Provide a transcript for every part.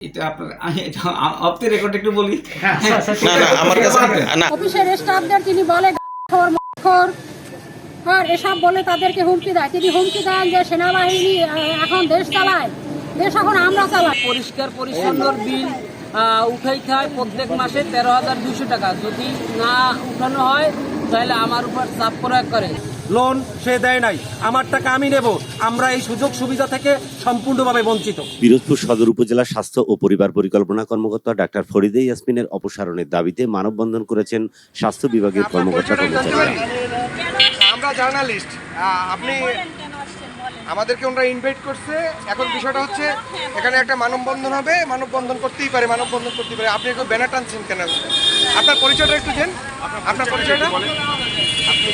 এটা আপনার of the record একটু বলি। না না আমার কাছে না। অফিসের স্টাফদের তিনি বলে খোর খোর আর এসব বলে তাদেরকে হুমকি দেয়। তিনি হুমকি দেন যে সেনাবাহিনী এখন দেশ চালায়। দেশ এখন আমরা চালাই। পরিষ্কার পরিচ্ছন্নর বিল আহ, উঠাইতে হয় প্রত্যেক মাসে তেরো হাজার দুশো টাকা। যদি না উঠানো হয় তাহলে আমার উপর চাপ প্রয়োগ করে। লোন সে দেয় নাই। আমার টাকা আমি নেব। আমরা এই সুযোগ সুবিধা থেকে সম্পূর্ণভাবে বঞ্চিত। পিরোজপুর সদর উপজেলা স্বাস্থ্য ও পরিবার পরিকল্পনা কর্মকর্তা ডাক্তার ফরিদে ইয়াসমিনের অপসারণের দাবিতে মানববন্ধন করেছেন স্বাস্থ্য বিভাগের কর্মকর্তা কর্মচারীরা। আমরা জার্নালিস্ট। আপনি আমাদেরকে ওনারা ইনভাইট করছে। এখন বিষয়টা হচ্ছে এখানে একটা মানববন্ধন হবে। মানববন্ধন করতেই পারে মানববন্ধন করতেই পারে। আপনি একটু ব্যানার টানছেন কেন? আপনার পরিচয়টা একটু দেন। আপনার পরিচয়টা? এই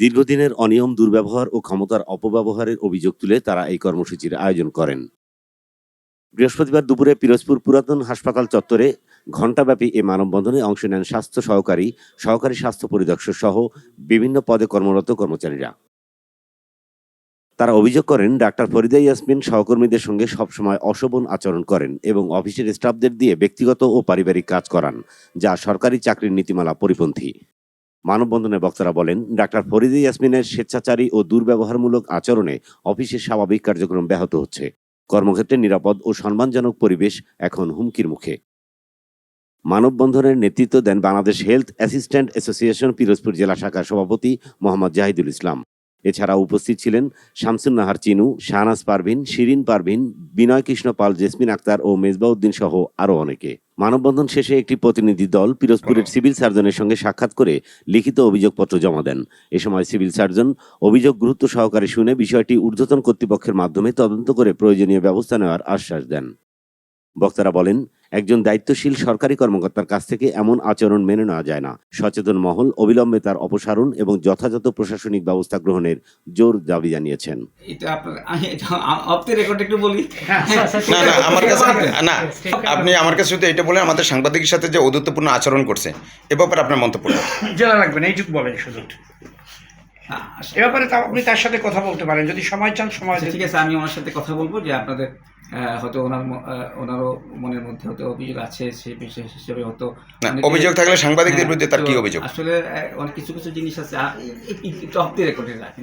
দীর্ঘদিনের অনিয়ম, দুর্ব্যবহার ও ক্ষমতার অপব্যবহারের অভিযোগ তুলে তারা এই কর্মসূচির আয়োজন করেন। বৃহস্পতিবার দুপুরে পিরোজপুর পুরাতন হাসপাতাল চত্বরে ঘণ্টাব্যাপী এই মানববন্ধনে অংশ নেন স্বাস্থ্য সহকারী সহকারী স্বাস্থ্য পরিদর্শক সহ বিভিন্ন পদে কর্মরত কর্মচারীরা। তারা অভিযোগ করেন, ডাক্তার ফরিদা ইয়াসমিন সহকর্মীদের সঙ্গে সবসময় অশোভন আচরণ করেন এবং অফিসের স্টাফদের দিয়ে ব্যক্তিগত ও পারিবারিক কাজ করান, যা সরকারি চাকরির নীতিমালা পরিপন্থী। মানববন্ধনে বক্তারা বলেন, ডাক্তার ফরিদে ইয়াসমিনের স্বেচ্ছাচারী ও দুর্ব্যবহারমূলক আচরণে অফিসের স্বাভাবিক কার্যক্রম ব্যাহত হচ্ছে। কর্মক্ষেত্রে নিরাপদ ও সম্মানজনক পরিবেশ এখন হুমকির মুখে। মানববন্ধনের নেতৃত্ব দেন Bangladesh health assistant association, Pirojpur জেলা শাখার সভাপতি মোহাম্মদ জাহিদুল ইসলাম। এছাড়া উপস্থিত ছিলেন শামসুন নাহার চিনু শাহনাজ পারভিন শিরিন পারভিন বিনয় কৃষ্ণ পাল জেসমিন আক্তার ও মেজবাউদ্দিন সহ আরও অনেকে। মানববন্ধন শেষে একটি প্রতিনিধি দল পিরোজপুরের সিভিল সার্জনের সঙ্গে সাক্ষাৎ করে লিখিত অভিযোগপত্র জমা দেন। এ সময় সিভিল সার্জন অভিযোগ গুরুত্ব সহকারে শুনে বিষয়টি ঊর্ধ্বতন কর্তৃপক্ষের মাধ্যমে তদন্ত করে প্রয়োজনীয় ব্যবস্থা নেওয়ার আশ্বাস দেন। বক্তারা বলেন একজন দায়িত্বশীল সরকারি কর্মকর্তার কাছ থেকে এমন আচরণ মেনে নেওয়া যায় না। সচেতন মহল অবিলম্বে তার অপসারণ এবং যথাযথ প্রশাসনিক ব্যবস্থা গ্রহণের জোর দাবি জানিয়েছেন। এটা আপনার রেকর্ড একটু বলি। না না আমার কাছে না আপনি আমার কাছে শুধু এটা বলেন আমাদের সাংবাদিকের সাথে যে অদূত্বপূর্ণ আচরণ করছে এ ব্যাপারে আপনার মন্তব্য জেলা লাগবে না এইটুকু বলেন শুধু। এ ব্যাপারে তা আপনি তার সাথে কথা বলতে পারেন যদি সময় চান সময় আচ্ছা, ঠিক আছে আমি ওনার সাথে কথা বলব যে আপনাদের আহ, হয়তো ওনার ম- আহ, ওনারও মনের মধ্যে হয়তো অভিযোগ আছে সেই বিশেষ হিসেবে হয়তো অভিযোগ থাকলে সাংবাদিকদের হ্যাঁ, বিরুদ্ধে তার কি অভিযোগ? আসলে অনেক কিছু কিছু জিনিস আছে টপ দিয়ে রেকর্ডে রাখেন